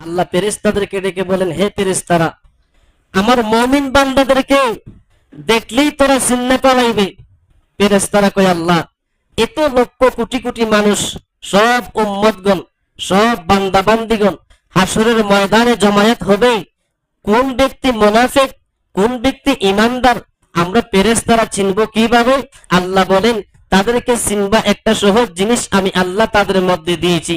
আল্লাহ ফেরেশতাদেরকে ডেকে বলেন, হে ফেরেশতারা, আমার মমিন বান্দাদেরকে দেখলেই তোরা চিন্না পালাইবে ফেরেশতারা কয়, আল্লাহ, এত লক্ষ কোটি কোটি মানুষ, সব উম্মতগণ, সব বান্দা বান্দিগণ হাসরের ময়দানে জমায়েত হবে। কোন ব্যক্তি মোনাফেক, কোন ব্যক্তি ইমানদার আমরা পেরেস্তারা চিনব কীভাবে? আল্লাহ বলেন, তাদেরকে চিনবা একটা সহজ জিনিস, আমি আল্লাহ তাদের মধ্যে দিয়েছি।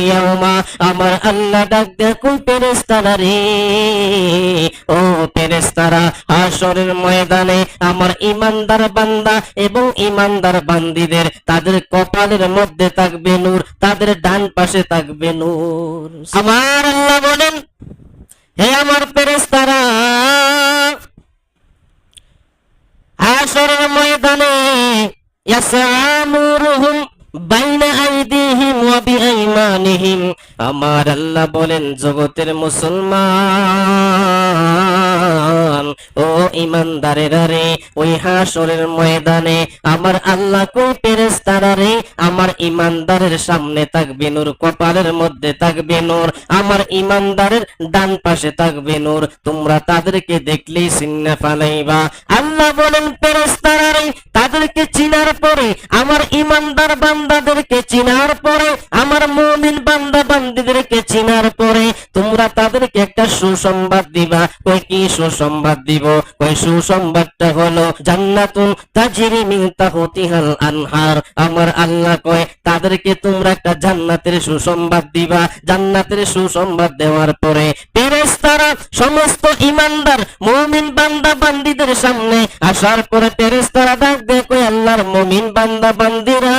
ইয়াউমা আমার আল্লাহ ডাক দেখুন রে ও হাসরের ময়দানে আমার ইমানদার বান্দা এবং ইমানদার বান্দিদের তাদের কপালের মধ্যে থাকবে নূর তাদের ডান পাশে থাকবে নূর আমার আল্লাহ বলেন হে আমার ফেরেশতারা হাসরের ময়দানে ইয়াসানুরুহুম বাইনা আইদিহিম ওয়া বিআইমানিহিম আমার আল্লাহ বলেন জগতের মুসলমান ইমানদারেরা ওই হাসরের ময়দানে আমার আল্লাহ কই ফেরেশতারা আমার ইমানদারের সামনে থাকবে নূর, কপালের মধ্যে থাকবে নূর, আমার ইমানদারের ডান পাশে থাকবে নূর, তোমরা তাদেরকে দেখলেই চিন্না ফালাইবা। আল্লাহ বলেন, ফেরেশতারা তাদেরকে চিনার পরে, আমার ইমানদার বান্দাদেরকে চিনার পরে, আমার মুমিন বান্দা বান্দিদেরকে চিনার পরে, তোমরা তাদেরকে একটা সুসংবাদ দিবা। কই কি সুসংবাদ দিব? কই সুসংবাদটা হলো জান্নাতুন তাজরি মিন তাহতিহাল আনহার। আমার আল্লাহ কয় তাদেরকে তোমরা একটা জান্নাতের সুসংবাদ দিবা। জান্নাতের সুসংবাদ দেওয়ার পরে ফেরেশতারা সমস্ত ইমানদার মুমিন বান্দা বান্দিদের সামনে আসার পরে ফেরেশতারা ডাক কই আল্লাহর মুমিন বান্দা বান্দিরা,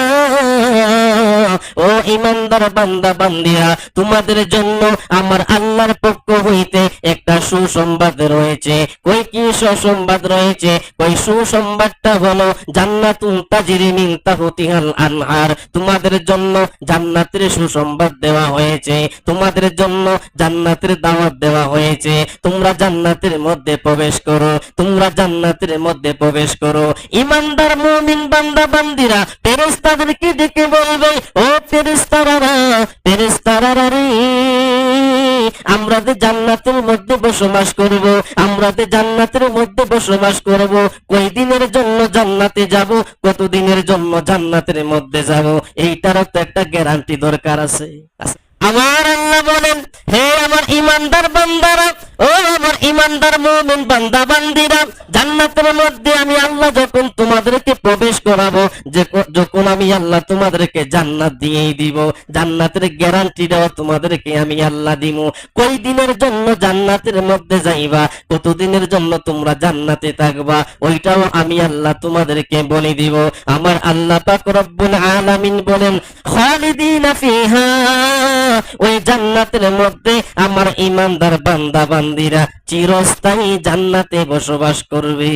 ও ইমানদার বান্দা বান্দিরা, তোমাদের জন্য আমার আল্লাহর পক্ষ হইতে একটা সুসংবাদ রয়েছে। কই কি সুসংবাদ রয়েছে? কই সুসংবাদটা হলো জান্নাতুন তাজরি মিন তাহতিহাল আনহার, তোমাদের জন্য জান্নাতের সুসংবাদ দেওয়া হয়েছে। তোমাদের জন্য জান্নাতের দাওয়াত দেওয়া হয়েছে। তোমরা জান্নাতের মধ্যে প্রবেশ করো। তোমরা জান্নাতের মধ্যে প্রবেশ করো। ইমানদার মুমিন বান্দা বান্দিরা, ফেরেশতাদেরকে ডেকে বলবে, ও ফেরেশতারা ফেরেশতারা রে। আমরা যে জান্নাতের মধ্যে বসবাস করব, আমরা যে জান্নাতের মধ্যে বসবাস করব কয় দিনের জন্য জান্নাতে যাব কত দিনের জন্য জান্নাতের মধ্যে যাব, এইটারও তো একটা গ্যারান্টি দরকার আছে। আমার আল্লাহ বলেন, হে আমার ইমানদার বান্দারা, ও ইমানদার মুমিন বান্দা বান্দিরা, জান্নাতের মধ্যে আমি আল্লাহ যখন তোমাদেরকে প্রবেশ করাবো যখন আমি আল্লাহ তোমাদেরকে জান্নাত দিয়েই দিব, জান্নাতের গ্যারান্টিটাও তোমাদেরকে আমি আল্লাহ দিব। কই দিনের জন্য জান্নাতের মধ্যে যাইবা কত দিনের জন্য তোমরা জান্নাতে থাকবা, ওইটাও আমি আল্লাহ তোমাদেরকে বলে দিব। আমার আল্লাহ পাক রব্বুল আলামিন বলেন, খালিদিনা ফিহা ওই জান্নাতের মধ্যে আমার ইমানদার বান্দা বান্দিরা চিরস্থায়ী জান্নাতে বসবাস করবে।